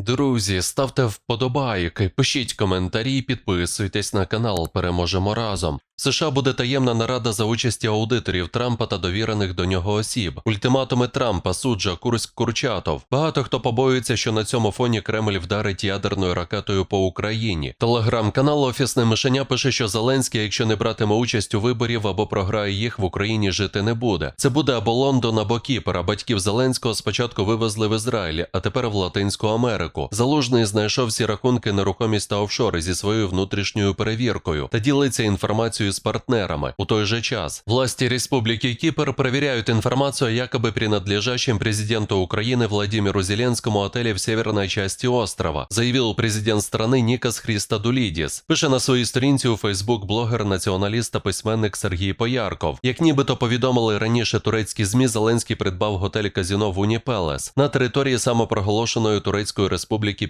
Друзі, ставте вподобайки, пишіть коментарі, підписуйтесь на канал. Переможемо разом. В США буде таємна нарада за участі аудиторів Трампа та довірених до нього осіб. Ультиматуми Трампа, суджа, Курськ Курчатов. Багато хто побоюється, що на цьому фоні Кремль вдарить ядерною ракетою по Україні. Телеграм-канал Офісне Мишеня пише, що Зеленський, якщо не братиме участь у виборів або програє їх, в Україні жити не буде. Це буде або Лондон, або Кіпр. А батьків Зеленського спочатку вивезли в Ізраїль, а тепер в Латинську Америку Залужний знайшов всі рахунки нерухомість та офшори зі своєю внутрішньою перевіркою та ділиться інформацією з партнерами. У той же час власті Республіки Кіпр перевіряють інформацію о якобы принадлежащем президенту Украины Владимиру Зеленскому отеле в северной части острова, заявил президент страны Никас Христодулідіс. Пише на своїй сторінці у Фейсбук блогер, націоналіст та письменник Сергій Поярков. Як нібито повідомили раніше турецькі змі, Зеленський придбав готель казіно в Уніпелес на території самопроголошеної Турецької Республіки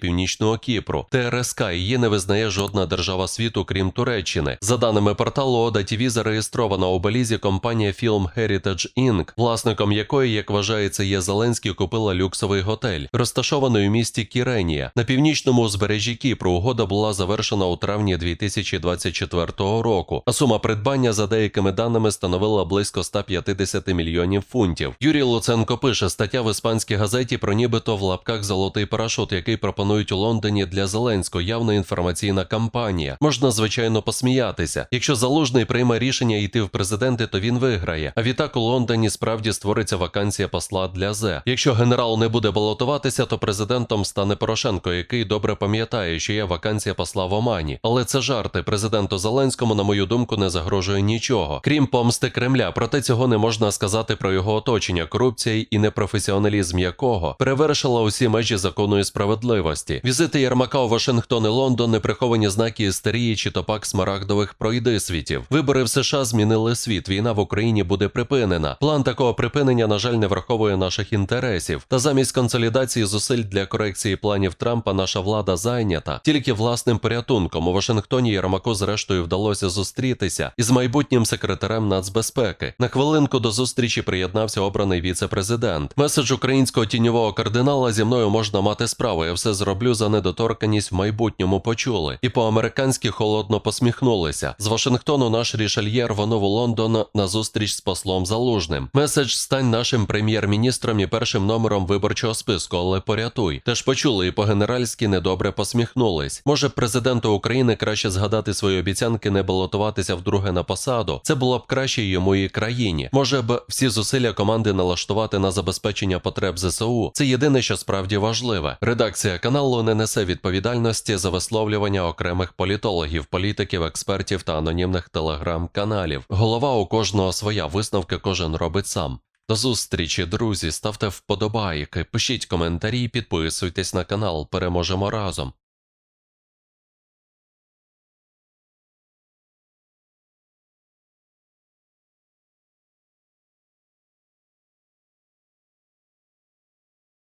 Північного Кіпру. ТРСК її не визнає жодна держава світу, крім Туреччини. За даними порталу Ода ТВ, зареєстрована у Белізі компанія Film Heritage Inc., власником якої, як вважається, є Зеленський, купила люксовий готель, розташований у місті Кіренія. На північному узбережжі Кіпру угода була завершена у травні 2024 року. А сума придбання за деякими даними становила близько 150 мільйонів фунтів. Юрій Луценко пише стаття в іспанській газеті про нібито в лапках золотий парашут, який пропонують у Лондоні для Зеленського. Явна інформаційна кампанія. Можна звичайно посміятися. Якщо залужний прийме рішення йти в президенти, то він виграє. А відтак у Лондоні справді створиться вакансія посла для ЗЕ. Якщо генерал не буде балотуватися, то президентом стане Порошенко, який добре пам'ятає, що є вакансія посла в Омані. Але це жарти. Президенту Зеленському, на мою думку, не загрожує нічого, крім помсти Кремля. Проте цього не можна сказати про його оточення, корупція і непрофесіоналізм якого перевершила усі межі закону і справедливості. Візити Єрмака у Вашингтон і Лондон, неприховані знаки істерії чи то пак смарагдових пройдисвітів. Вибори в США змінили світ. Війна в Україні буде припинена. План такого припинення, на жаль, не враховує наших інтересів. Та замість консолідації зусиль для корекції планів Трампа наша влада зайнята тільки власним порятунком. У Вашингтоні Єрмаку зрештою вдалося зустрітися із майбутнім секретарем нацбезпеки. На хвилинку до зустрічі приєднався обраний віце-президент. Меседж українського тіньового кардинала зі мною можна мати справу. Я все зроблю за недоторканість в майбутньому. Почули і по-американськи холодно посміхнулися. З Вашингтону наш рішельє рвонув у Лондон на зустріч з послом Залужним. Меседж стань нашим прем'єр-міністром і першим номером виборчого списку, але порятуй. Теж почули і по-генеральськи недобре посміхнулись. Може, президенту України краще згадати свої обіцянки не балотуватися вдруге на посаду. Це було б краще йому і країні. Може б всі зусилля команди налаштувати на забезпечення потреб ЗСУ. Це єдине, що справді важливе. Редакція каналу не несе відповідальності за висловлювання окремих політологів, політиків, експертів та анонімних телеграм-каналів. Голова у кожного своя висновки кожен робить сам. До зустрічі, друзі. Ставте вподобайки, пишіть коментарі, підписуйтесь на канал. Переможемо разом.